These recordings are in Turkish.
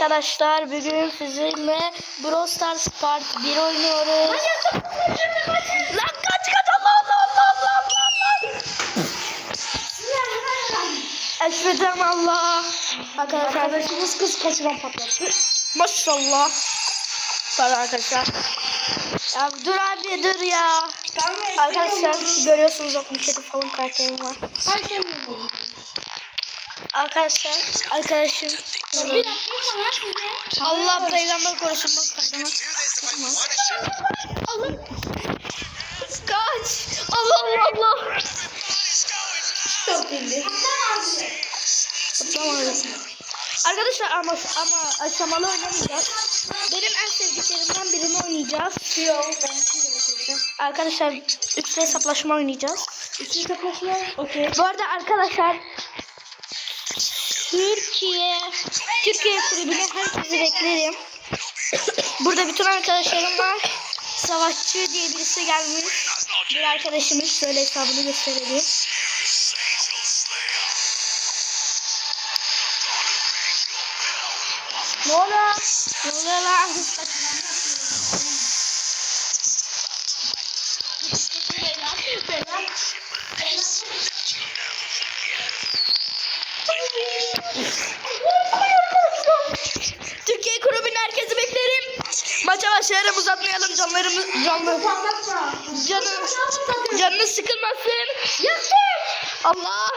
arkadaşlar bugün sizinle Brawl Stars Part 1 oynuyoruz. Lan kaç kaç Allah Allah Allah Allah Allah Allah. Eşveden Allah. Arkadaşlar Arkadaşımız kız kaçıran patlattı. maşallah. Pardon arkadaşlar. Ya dur abi dur ya. Tamam Arkadaşlar görüyorsunuz 67 falan karakterim var. Her şey mi bu? Arkadaşlar arkadaşım. Allah peygamber korusun bak. Allah. Kaç. Allah Allah. Çok iyiydi. Arkadaşlar ama ama aşamalı oynamayacağız. Benim en sevdiklerimden birini oynayacağız. Yok Arkadaşlar üçlü hesaplaşma oynayacağız. İki kapatma. Okey. Bu arada arkadaşlar Türkiye Türkiye kulübüne herkesi beklerim. Burada bütün arkadaşlarım var. Savaşçı diye birisi gelmiş. Bir arkadaşımız şöyle hesabını gösterelim. Ne oluyor? Ne oluyor lan? Türkiye kulübüne herkesi beklerim. Maça başlayalım uzatmayalım canlarımız canlı canı canını sıkılmasın. Allah.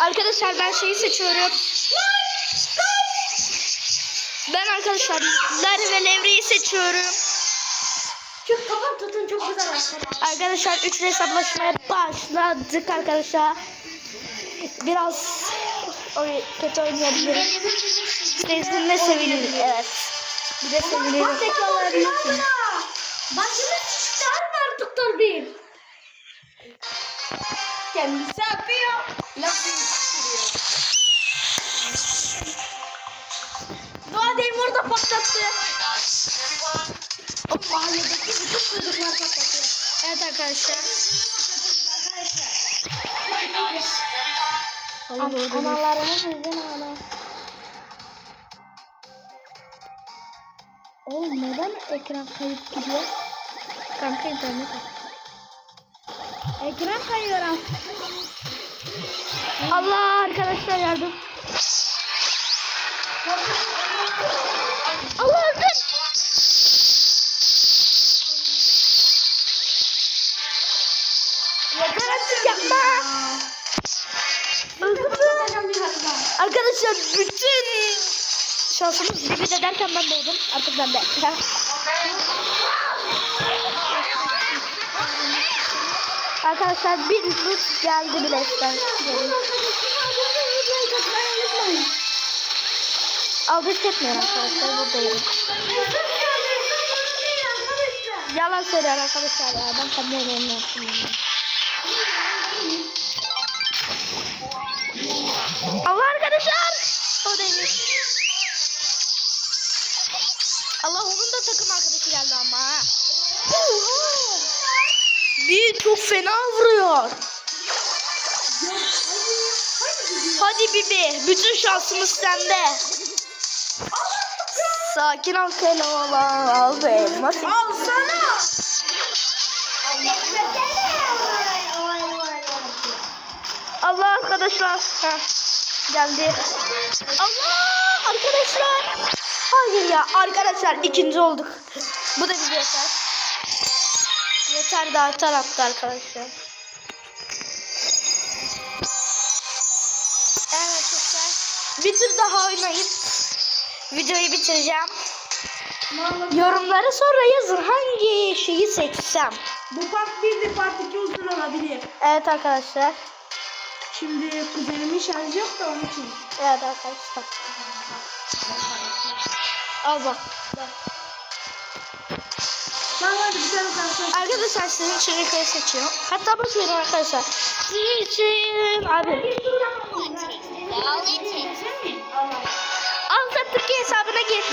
Arkadaşlar ben şeyi seçiyorum. Ben arkadaşlar Lar ve Levre'yi seçiyorum. Şu kapat tutun çok güzel arkadaşlar. Arkadaşlar üçlü hesaplaşmaya başladık arkadaşlar. Biraz oy, kötü oynayabilirim. Sizinle sevinirim. Evet. Bir de sevinirim. Bak tekrarlayabilirsin. Başımız çıkarma artık bir. Kendisi yapıyor. Lafını çıkarıyor. Doğa Demir orada patlattı. O mahalledeki bütün çocuklar patlatıyor. Evet arkadaşlar. An analarımız bizden ana. Oğlum neden ekran kayıp gidiyor? Kanka internet. Ekran kayıyor. Allah arkadaşlar yardım. Allah yardım. Yeter artık yapma. Arkadaşlar bütün şansımız gibi de derken ben doğdum. Artık ben de. Arkadaşlar bir lüks geldi bile ister. Aldık etmiyorum arkadaşlar buradayım. Yalan söylüyor arkadaşlar ya. Ben kendi yemeğimi Da takım arkadaşı geldi ama. Bir çok fena vuruyor. Hadi Bibi. Bütün şansımız sende. Sakin ol Keloğlan. Al be. Nasıl? Al sana. Allah arkadaşlar. Heh. Geldi. Allah arkadaşlar. Hayır ya arkadaşlar ikinci olduk. Bu da bize yeter. Yeter de artar attı arkadaşlar. Evet arkadaşlar. Bir tur daha oynayıp videoyu bitireceğim. Yorumlara sonra yazın hangi şeyi seçsem. Bu part 1 de part 2 uzun olabilir. Evet arkadaşlar. Şimdi kuzenimin şarjı yok da onun için. Evet arkadaşlar. Al bak. Tamam hadi bir tane karşılaş. Arkadaşlar sizin için yukarı seçiyorum. Hatta boş verin arkadaşlar. Sizin için abi. Al sen Türkiye hesabına gir.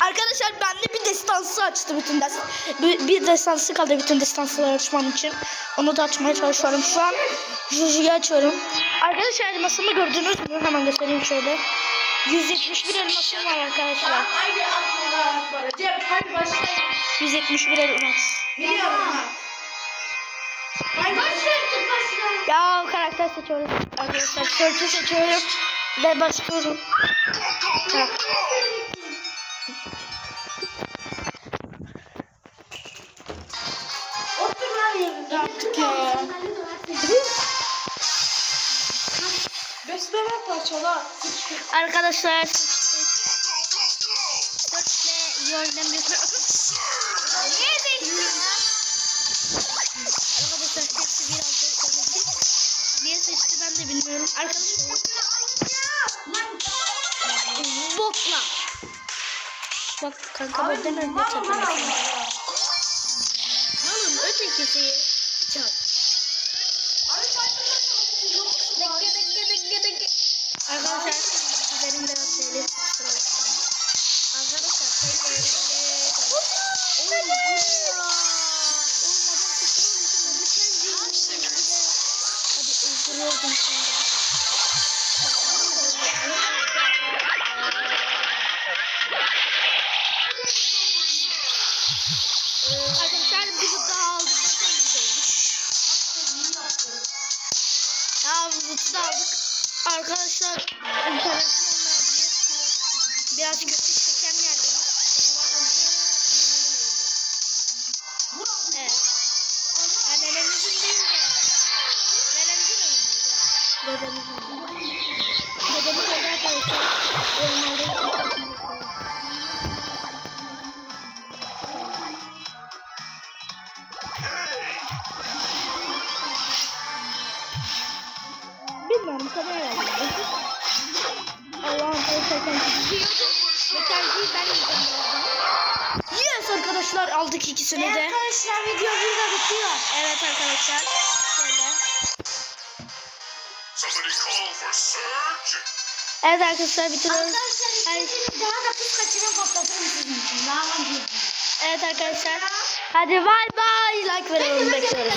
Arkadaşlar ben de bir destansı açtı bütün dest bir, bir destansı kaldı bütün destansıları açmam için. Onu da açmaya çalışıyorum şu an. Juju'yu açıyorum. Arkadaşlar elmasımı gördünüz mü? Hemen göstereyim şöyle. 171 elmasım var arkadaşlar. Haydi para. Cem hadi başlayalım. 171 elmas. Biliyorum ha. Başlayalım başlayalım. Ya karakter seçiyorum arkadaşlar. Seçiyorum ve basıyorum. Ha. Besleme parçala. Arkadaşlar seçtik. Search'le yöntem yapıyorum. Niye değiştin? Arkadaşlar hepsi bir altı Niye seçti ben de bilmiyorum. Arkadaşlar. Botla. Bak kanka benden önce çaparsın. Oğlum ötekisi. Çat. Dıkke dıkke dıkke dıkke. Arkadaşlar üzerim biraz bakmayın. Arkadaşlar tekrar Oğlum bu ne ya? Oğlum adam sıkıntı olmuş. Ben bir şey Hadi öldürüyordum şimdi. Arkadaşlar bir bu daha aldıktan sonra biz de öldük. Ya buzu da aldık. Arkadaşlar internetim olmayabilir. Biraz kötü çeken yerdeyiz. Evet. Ha, nenemizin değil de. Nenemizin oyunu. Dedemizin oyunu. Bilmiyorum kamera Allah'ım arkadaşlar kendisi diyordum. Ve kendisi ben birazdan. Yes arkadaşlar aldık ikisini de. Arkadaşlar video burada bitiyor. Evet arkadaşlar. Şöyle. Evet arkadaşlar bitiriyoruz. Her- daha da pus kaçıran patlatırım sizin için. Daha var Evet arkadaşlar. Hadi bay bay. Like verelim bekliyoruz.